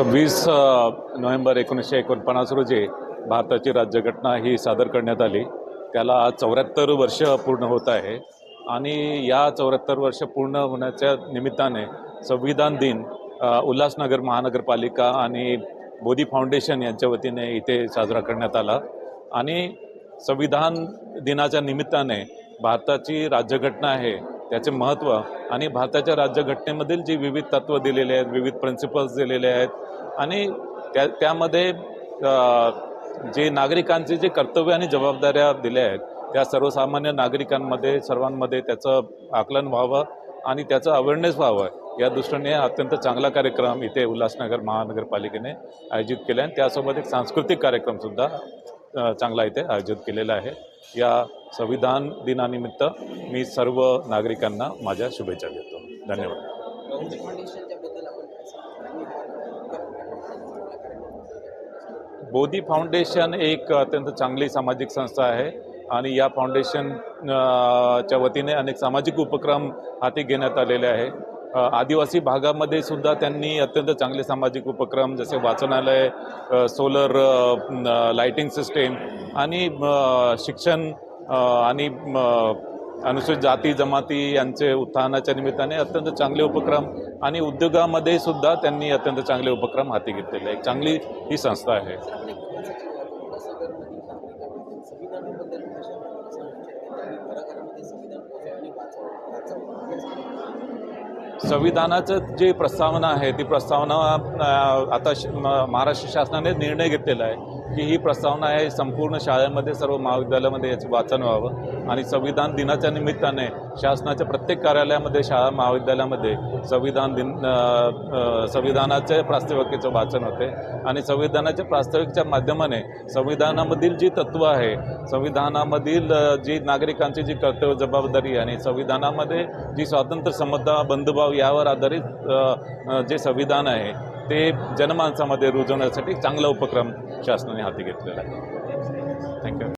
सव्वीस नोव्हेंबर एकोणीसशे एकोणपन्नास रोजी भारताची राज्यघटना ही सादर करण्यात आली. त्याला आज चौऱ्याहत्तर वर्ष पूर्ण होत आहे आणि या चौऱ्याहत्तर वर्ष पूर्ण होण्याच्या निमित्ताने संविधान दिन उल्हासनगर महानगरपालिका आणि बोधी फाउंडेशन यांच्या वतीने इथे साजरा करण्यात आला. आणि संविधान दिनाच्या निमित्ताने भारताची राज्यघटना आहे त्याचे महत्त्व आणि भारताच्या राज्यघटनेमधील जी विविध तत्त्व दिलेले आहेत विविध प्रिन्सिपल्स दिलेले आहेत आणि त्या त्यामध्ये जे नागरिकांचे जे कर्तव्य आणि जबाबदाऱ्या दिल्या आहेत त्या सर्वसामान्य नागरिकांमध्ये सर्वांमध्ये त्याचं आकलन व्हावं आणि त्याचं अवेअरनेस व्हावं. या दृष्टीने अत्यंत चांगला कार्यक्रम इथे उल्हासनगर महानगरपालिकेने आयोजित केला आहे. त्यासोबत एक सांस्कृतिक कार्यक्रमसुद्धा चांगला इथे आयोजित केलेला आहे. या संविधान दिनानिमित्त मी सर्व नागरिकांना माझ्या शुभेच्छा देतो. धन्यवाद. बोधी फाउंडेशन एक अत्यंत चांगली सामाजिक संस्था आहे आणि या फाउंडेशनच्या च्या वतीने अनेक सामाजिक उपक्रम हाती घेण्यात आलेले आहे. आदिवासी भागामध्ये सुद्धा त्यांनी अत्यंत चांगले सामाजिक उपक्रम जसे वाचनालय सोलर लाइटिंग सिस्टीम आणि शिक्षण आणि अनुसूचित जाती जमाती यांचे उत्थानाच्या निमित्ताने अत्यंत चांगले उपक्रम आणि उद्योगामध्ये सुद्धा त्यांनी अत्यंत चांगले उपक्रम हाती घेतलेले आहे चांगली ही संस्था आहे. संविधानाचं जे प्रस्तावना आहे ती प्रस्तावना आता श- महाराष्ट्र शासनाने निर्णय घेतलेला आहे. की ही प्रस्तावना आहे संपूर्ण शाळेमध्ये सर्व महाविद्यालयामध्ये याचं वाचन व्हावं. आणि संविधान दिनाच्या निमित्ताने शासनाच्या प्रत्येक कार्यालयामध्ये शाळा महाविद्यालयामध्ये संविधान दिन संविधानाच्या प्रास्ताविकेचं वाचन होते. आणि संविधानाच्या प्रास्ताविकच्या माध्यमाने संविधानामधील जी तत्त्व आहे संविधानामधील जी नागरिकांची जी कर्तव्य जबाबदारी आणि संविधानामध्ये जी स्वातंत्र्य समता बंधुभाव यावर आधारित जे संविधान आहे ते जनमानसामध्ये रुजवण्यासाठी चांगला उपक्रम शासनाने हाती घेतलेला आहे. थँक्यू